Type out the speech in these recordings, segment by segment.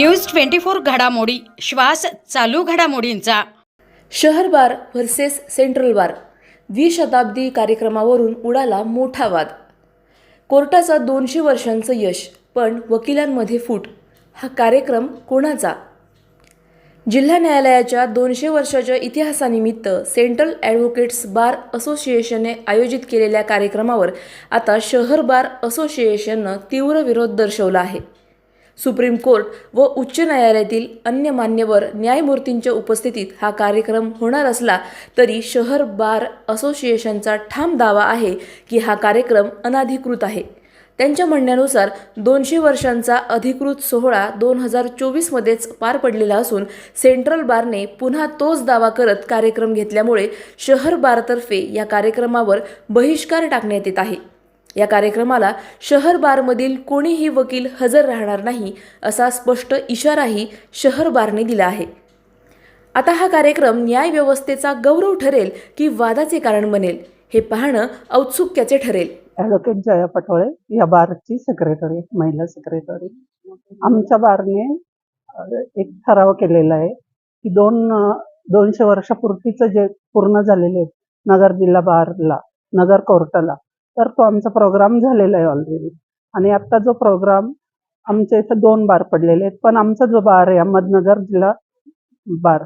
News twenty four घडामोडी. श्वास चालू घडामोडींचा. शहर बार व्हर्सेस सेंट्रल बार. द्विशताब्दी कार्यक्रमावरून उडाला मोठा वाद. कोर्टाचा दोनशे वर्षांचं यश पण वकिलांमध्ये फूट. हा कार्यक्रम कोणाचा? जिल्हा न्यायालयाच्या दोनशे वर्षाच्या इतिहासानिमित्त सेंट्रल ॲडव्होकेट्स बार असोसिएशनने आयोजित केलेल्या कार्यक्रमावर आता शहर बार असोसिएशननं तीव्र विरोध दर्शवला आहे. सुप्रीम कोर्ट व उच्च न्यायालयातील अन्य मान्यवर न्यायमूर्तींच्या उपस्थितीत हा कार्यक्रम होणार असला तरी शहर बार असोसिएशनचा ठाम दावा आहे की हा कार्यक्रम अनाधिकृत आहे. त्यांच्या म्हणण्यानुसार दोनशे वर्षांचा अधिकृत सोहळा दोन हजार चोवीसमध्येच पार पडलेला असून सेंट्रल बारने पुन्हा तोच दावा करत कार्यक्रम घेतल्यामुळे शहर बारतर्फे या कार्यक्रमावर बहिष्कार टाकण्यात येत आहे. या कार्यक्रमाला शहर बारमधील कोणीही वकील हजर राहणार नाही असा स्पष्ट इशाराही शहर बारने दिला आहे. आता हा कार्यक्रम न्यायव्यवस्थेचा गौरव ठरेल की वादाचे कारण बनेल हे पाहणं औत्सुक्याचे ठरेल. ॲडव्होकेट जया पटोळे या बारची सेक्रेटरी महिला सेक्रेटरी आमच्या बारने एक ठराव केलेला आहे की दोन दोनशे वर्षापूर्वीचं जे पूर्ण झालेले आहेत नगर जिल्हा बारला नगर कोर्टाला तर तो आमचा प्रोग्राम झालेला आहे ऑलरेडी आणि आता जो प्रोग्राम आमच्या इथं दोन बार पडलेले आहेत. पण आमचा जो बार आहे अहमदनगर जिल्हा बार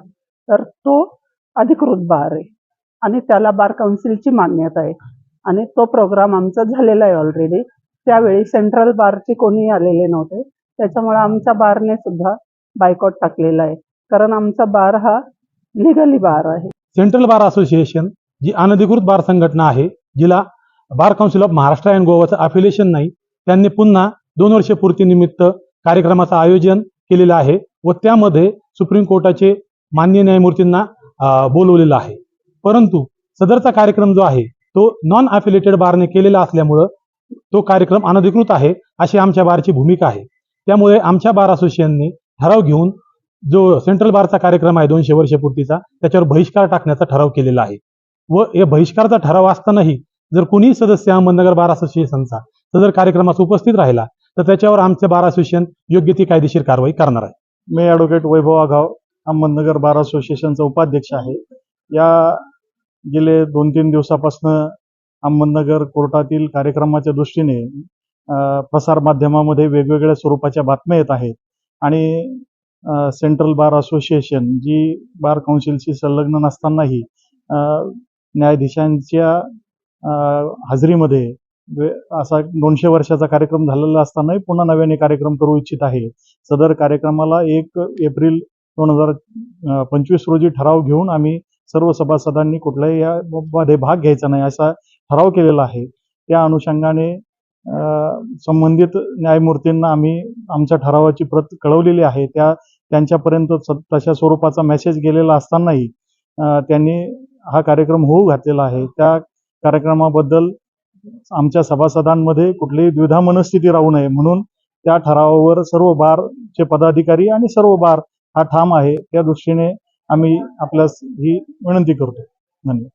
तर तो अधिकृत बार आहे. आणि त्याला बार काउन्सिलची मान्यता आहे. आणि तो प्रोग्राम आमचा झालेला आहे ऑलरेडी त्यावेळी सेंट्रल बारचे कोणी आलेले नव्हते. त्याच्यामुळे आमच्या बारने सुद्धा बायकॉट टाकलेला आहे. कारण आमचा बार हा लिगली बार आहे. सेंट्रल बार असोसिएशन जी अनधिकृत बार संघटना आहे जिला bar council of Maharashtra and गोवाचं affiliation नाही. त्यांनी पुन्हा दोन वर्ष पूर्तीनिमित्त कार्यक्रमाचं आयोजन केलेलं आहे व त्यामध्ये सुप्रीम कोर्टाचे मान्य न्यायमूर्तींना बोलवलेलं आहे. परंतु सदरचा कार्यक्रम जो आहे तो नॉन अफिलिएटेड बारने केलेला असल्यामुळं तो कार्यक्रम अनधिकृत आहे अशी आमच्या बारची भूमिका आहे. त्यामुळे आमच्या बार असोसिएशनने ठराव घेऊन जो सेंट्रल बारचा कार्यक्रम आहे दोनशे वर्षपूर्तीचा त्याच्यावर बहिष्कार टाकण्याचा ठराव केलेला आहे. व या बहिष्कारचा ठराव असतानाही जर कुणी सदस्य अहमदनगर बार असोसिएशनचा जर कार्यक्रमास उपस्थित राहिला तर त्याच्यावर आमचे बार असोसिएशन योग्य ती कायदेशीर कारवाई करणार आहे. मी ॲडव्होकेट वैभव आघाव अहमदनगर बार असोसिएशनचा उपाध्यक्ष आहे. या गेले दोन तीन दिवसापासून अहमदनगर कोर्टातील कार्यक्रमाच्या दृष्टीने प्रसारमाध्यमामध्ये प्रसार माध्यमामध्ये वेगवेगळ्या स्वरूपाच्या बातम्या येत आहेत. आणि सेंट्रल बार असोसिएशन जी बार काउन्सिलशी संलग्न नसतानाही अ, न्यायाधीशांच्या हाजरीमध्ये असा दोनशे वर्षाचा कार्यक्रम झालेला असतानाही पुन्हा नव्याने कार्यक्रम करू इच्छित आहे. सदर कार्यक्रमाला एक एप्रिल दोन हजार पंचवीस रोजी ठराव घेऊन आम्ही सर्व सभासदांनी कुठल्याही या मध्ये भाग घ्यायचा नाही असा ठराव केलेला आहे. त्या अनुषंगाने संबंधित न्यायमूर्तींना आम्ही आमच्या ठरावाची प्रत कळवलेली आहे. त्या त्यांच्यापर्यंत तशा स्वरूपाचा मेसेज गेलेला असतानाही त्यांनी हा कार्यक्रम होऊ घातलेला आहे. त्या कार्यक्रमाबद्दल आमच्या सभासदांमध्ये कुठलीही द्विधा मनस्थिती राहू नये. म्हणून त्या ठरावावर सर्व बारचे पदाधिकारी आणि सर्व बार हा ठाम आहे. त्या दृष्टीने आम्ही आपल्यास ही विनंती करतो. धन्यवाद.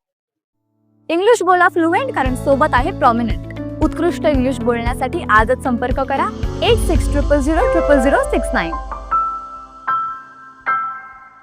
इंग्लिश बोला फ्लुएंट कारण सोबत आहे प्रॉमिनंट उत्कृष्ट इंग्लिश बोलण्यासाठी आजच संपर्क करा. Eight six triple zero triple zero six nine